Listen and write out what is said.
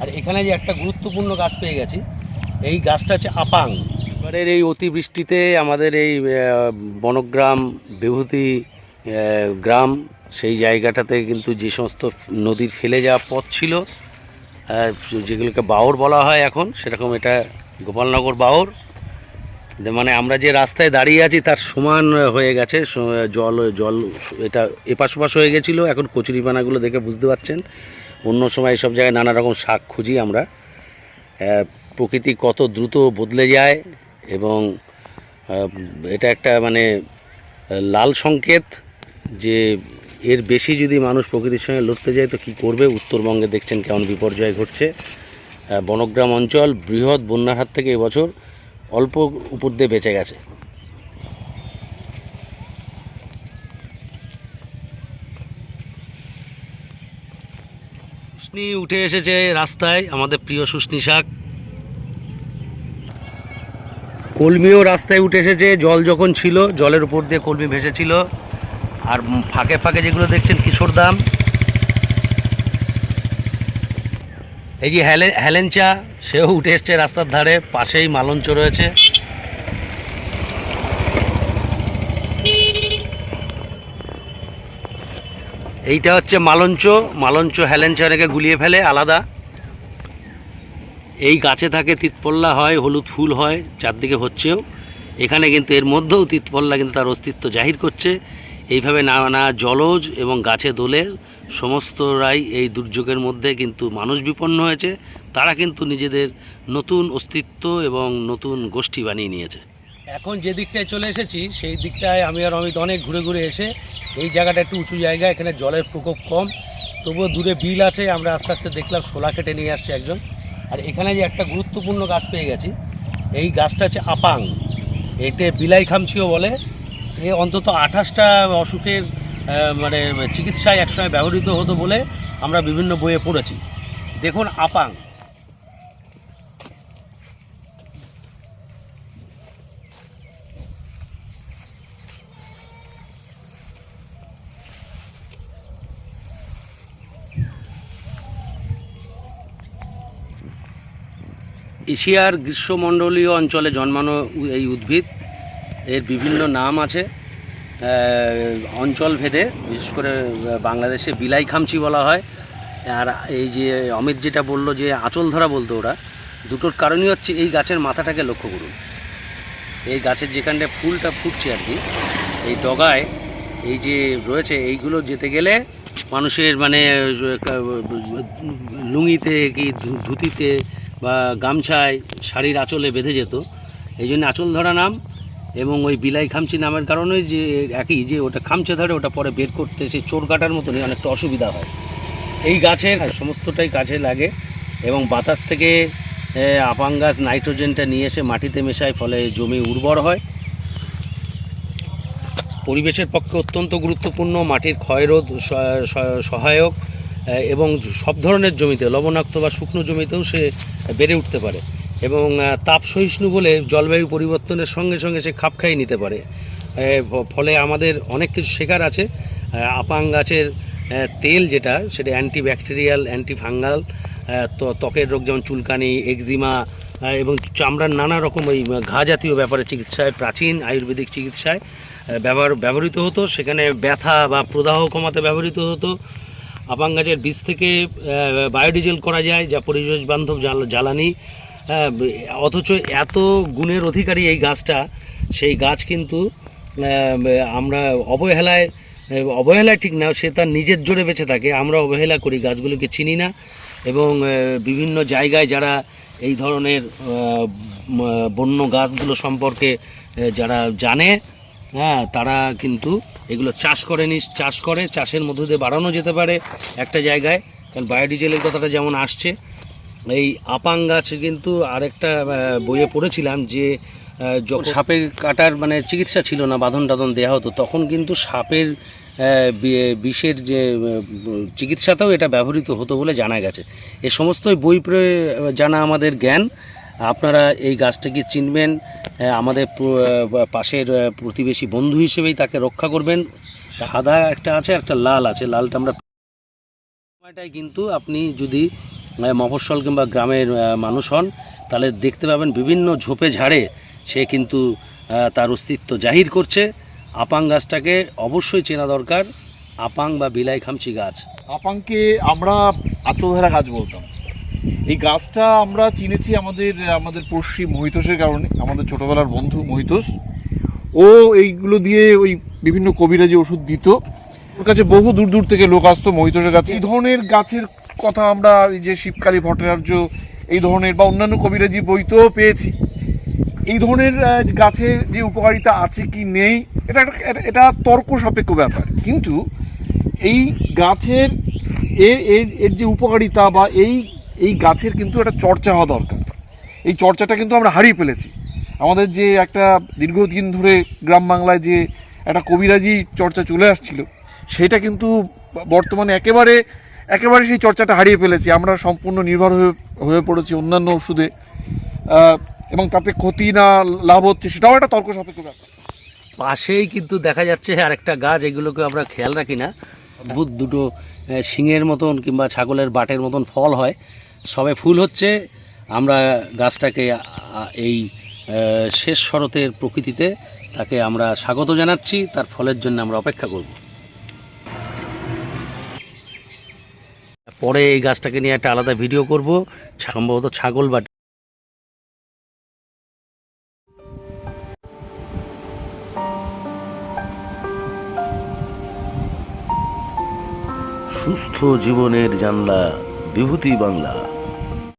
আর এখানে যে একটা গুরুত্বপূর্ণ গাছ পেয়ে গেছি, এই গাছটা হচ্ছে আপাং। এবারের এই অতিবৃষ্টিতে আমাদের এই বনগ্রাম বিভূতি গ্রাম, সেই জায়গাটাতে কিন্তু যে সমস্ত নদীর ফেলে যাওয়া পথ ছিল যেগুলোকে বাওর বলা হয় এখন, সেরকম এটা গোপালনগর বাওর যে মানে আমরা যে রাস্তায় দাঁড়িয়ে আছি, তার সমান হয়ে গেছে জল জল, এটা এপাশ ওপাশ হয়ে গেছিল, এখন কচুরিপানাগুলো দেখে বুঝতে পারছেন। অন্য সময় সব জায়গায় নানা রকম শাক খুঁজি আমরা। প্রকৃতি কত দ্রুত বদলে যায় এবং এটা একটা মানে লাল সংকেত যে এর বেশি যদি মানুষ প্রকৃতির সঙ্গে লড়তে যায় তো কী করবে? উত্তরবঙ্গে দেখছেন কেমন বিপর্যয় ঘটছে। বনগ্রাম অঞ্চল বৃহৎ বন্যার হাত থেকে এবছর অল্প উপর দিয়ে বেঁচে গেছে। শুষ্নি উঠে এসেছে রাস্তায়, আমাদের প্রিয় শুষ্নি শাক। কলমিও রাস্তায় উঠে এসেছে, জল যখন ছিল, জলের উপর দিয়ে কলমি ভেসেছিল। আর ফাঁকে ফাঁকে যেগুলো দেখছেন কিশোর দাম। এই যে হ্যালে হ্যালেঞ্চা সেও উঠে এসছে রাস্তার ধারে, পাশেই মালঞ্চ রয়েছে। এইটা হচ্ছে মালঞ্চ। মালঞ্চ হ্যালেঞ্চা অনেকে গুলিয়ে ফেলে, আলাদা। এই গাছে থাকে তিতপল্লা, হয় হলুদ ফুল হয়, চারদিকে হচ্ছেও। এখানে কিন্তু এর মধ্যেও তিতপল্লা কিন্তু তার অস্তিত্ব জাহির করছে। এইভাবে নানা জলজ এবং গাছে দোলে সমস্তরাই এই দুর্যোগের মধ্যে কিন্তু মানুষ বিপন্ন হয়েছে। তারা কিন্তু নিজেদের নতুন অস্তিত্ব এবং নতুন গোষ্ঠী বানিয়ে নিয়েছে। এখন যে দিকটায় চলে এসেছি, সেই দিকটায় আমি আর অমিত অনেক ঘুরে ঘুরে এসে এই জায়গাটা একটু উঁচু জায়গা, এখানে জলের প্রকোপ কম। তবুও দূরে বিল আছে, আমরা আস্তে আস্তে দেখলাম শোলা কেটে নিয়ে আসছে একজন। আর এখানে যে একটা গুরুত্বপূর্ণ গাছ পেয়ে গেছি, এই গাছটা হচ্ছে আপাং। এতে বিলাই খামচিও বলে। এ অন্তত আঠাশটা অসুখের মানে চিকিৎসায় একসময় ব্যবহৃত হতো বলে আমরা বিভিন্ন বইয়ে পড়েছি। দেখুন আপাং। এশিয়ার গ্রীষ্মমণ্ডলীয় অঞ্চলে জন্মানো এই উদ্ভিদ এর বিভিন্ন নাম আছে। অঞ্চল ভেদে বিশেষ করে বাংলাদেশে বিলাই খামচি বলা হয়। আর এই যে অমিত যেটা বলল যে আঁচল ধরা বলতো ওরা দুটোর কারণই হচ্ছে এই গাছের মাথাটাকে লক্ষ্য করুন। এই গাছের যেখানটা ফুলটা ফুটছে আর কি এই ডগায় এই যে রয়েছে এইগুলো যেতে গেলে মানুষের মানে আহ, কা- ধুতিতে বা গামছায় শাড়ির আঁচলে বেঁধে যেত। এই জন্য আঁচল ধরা নাম এবং ওই বিলাই খামচি নামের কারণে যে একই যে ওটা খামচে ধরে ওটা পরে বের করতে সেই চোর কাটার মতনই অনেকটা অসুবিধা হয়। এই গাছের সমস্তটাই কাজে লাগে এবং বাতাস থেকে আপাং গাছ নাইট্রোজেনটা নিয়ে এসে মাটিতে মেশায় ফলে জমি উর্বর হয়। পরিবেশের পক্ষে অত্যন্ত গুরুত্বপূর্ণ মাটির ক্ষয়রোধ সহায়ক। এবং সব ধরনের জমিতে, লবণাক্ত বা শুকনো জমিতেও সে বেড়ে উঠতে পারে। এবং তাপ সহিষ্ণু বলে জলবায়ু পরিবর্তনের সঙ্গে সঙ্গে সে খাপ খাইয়ে নিতে পারে। ফলে আমাদের অনেক কিছু শেখার আছে। আপাং গাছের তেল যেটা, সেটা অ্যান্টি ব্যাকটেরিয়াল অ্যান্টি ফাঙ্গাল ত্বকের রোগ যেমন চুলকানি এক্সিমা এবং চামড়ার নানা রকম ওই ঘা জাতীয় ব্যাপারে চিকিৎসায়, প্রাচীন আয়ুর্বেদিক চিকিৎসায় ব্যবহার, ব্যবহৃত হতো। সেখানে ব্যথা বা প্রদাহ কমাতে ব্যবহৃত হতো। আপাং গাছের বীজ থেকে বায়োডিজেল করা যায়, যা পরিবেশ বান্ধব জ্বালানি। অথচ এত গুণের অধিকারী এই গাছটা, সেই গাছ কিন্তু আমরা অবহেলায় অবহেলায় ঠিক না, সে তার নিজের জোরে বেঁচে থাকে। আমরা অবহেলা করি, গাছগুলোকে চিনি না। এবং বিভিন্ন জায়গায় যারা এই ধরনের বন্য গাছগুলো সম্পর্কে যারা জানে হ্যাঁ তারা কিন্তু এগুলো চাষ করে নি চাষ করে, চাষের মধ্য দিয়ে বাড়ানো যেতে পারে একটা জায়গায়। কারণ বায়োডিজেলের কথাটা যেমন আসছে, এই আপাং গাছ কিন্তু আরেকটা বইয়ে পড়েছিলাম যে যখন সাপে কাটার মানে চিকিৎসা ছিল না, বাঁধন টাধন দেওয়া হতো, তখন কিন্তু সাপের বিষের যে চিকিৎসাতেও এটা ব্যবহৃত হতো বলে জানা গেছে। এ সমস্তই বই জানা আমাদের জ্ঞান। আপনারা এই গাছটাকে চিনবেন আমাদের পাশের প্রতিবেশী বন্ধু হিসেবেই তাকে রক্ষা করবেন। সাদা একটা আছে, একটা লাল আছে। লালটা আমরা কিন্তু আপনি যদি মফস্বল কিংবা গ্রামের মানুষ হন, তাহলে দেখতে পাবেন বিভিন্ন ঝোপে ঝাড়ে সে কিন্তু তার অস্তিত্ব জাহির করছে। আপাং গাছটাকে অবশ্যই চেনা দরকার। আপাং বা বিলাই খামচি গাছ। আপাংকে আমরা আত্মধারা গাছ বলতাম। এই গাছটা আমরা চিনেছি আমাদের আমাদের পড়শি মহিতোষের কারণে, আমাদের ছোটবেলার বন্ধু মহিতোষ। ও এইগুলো দিয়ে ওই বিভিন্ন কবিরাজি ওষুধ দিত। ওর কাছে বহু দূর দূর থেকে লোক আসতো মহিতোষের কাছে। এই ধরনের গাছের কথা আমরা এই যে শিবকালী ভট্টাচার্য, এই ধরনের বা অন্যান্য কবিরাজি বইতেও পেয়েছি। এই ধরনের গাছের যে উপকারিতা আছে কি নেই, এটা এটা- তর্ক সাপেক্ষ ব্যাপার। কিন্তু এই গাছের এর এর যে উপকারিতা বা এই এই গাছের কিন্তু একটা চর্চা হওয়া দরকার। এই চর্চাটা কিন্তু আমরা হারিয়ে ফেলেছি। আমাদের যে একটা দীর্ঘদিন ধরে গ্রাম বাংলায় যে একটা কবিরাজি চর্চা চলে আসছিল, সেটা কিন্তু বর্তমানে একেবারে একেবারে সেই চর্চাটা হারিয়ে ফেলেছি। আমরা সম্পূর্ণ নির্ভর হয়ে হয়ে পড়েছি অন্যান্য ওষুধে এবং তাতে ক্ষতি না লাভ হচ্ছে, সেটাও একটা তর্ক সাপেক্ষ ব্যাপার। পাশেই কিন্তু দেখা যাচ্ছে আর একটা গাছ, এগুলোকে আমরা খেয়াল রাখি না। দুটো শিঙের মতন কিংবা ছাগলের বাটের মতন ফল হয়। সবে ফুল হচ্ছে। আমরা গাছটাকে এই শেষ শরতের প্রকৃতিতে তাকে আমরা স্বাগত জানাচ্ছি। তার ফলের জন্য আমরা অপেক্ষা করব। পরে এই গাছটাকে নিয়ে একটা আলাদা ভিডিও করব। সম্ভবত ছাগল বাট সুস্থ জীবনের জানলা বিভূতি বাংলা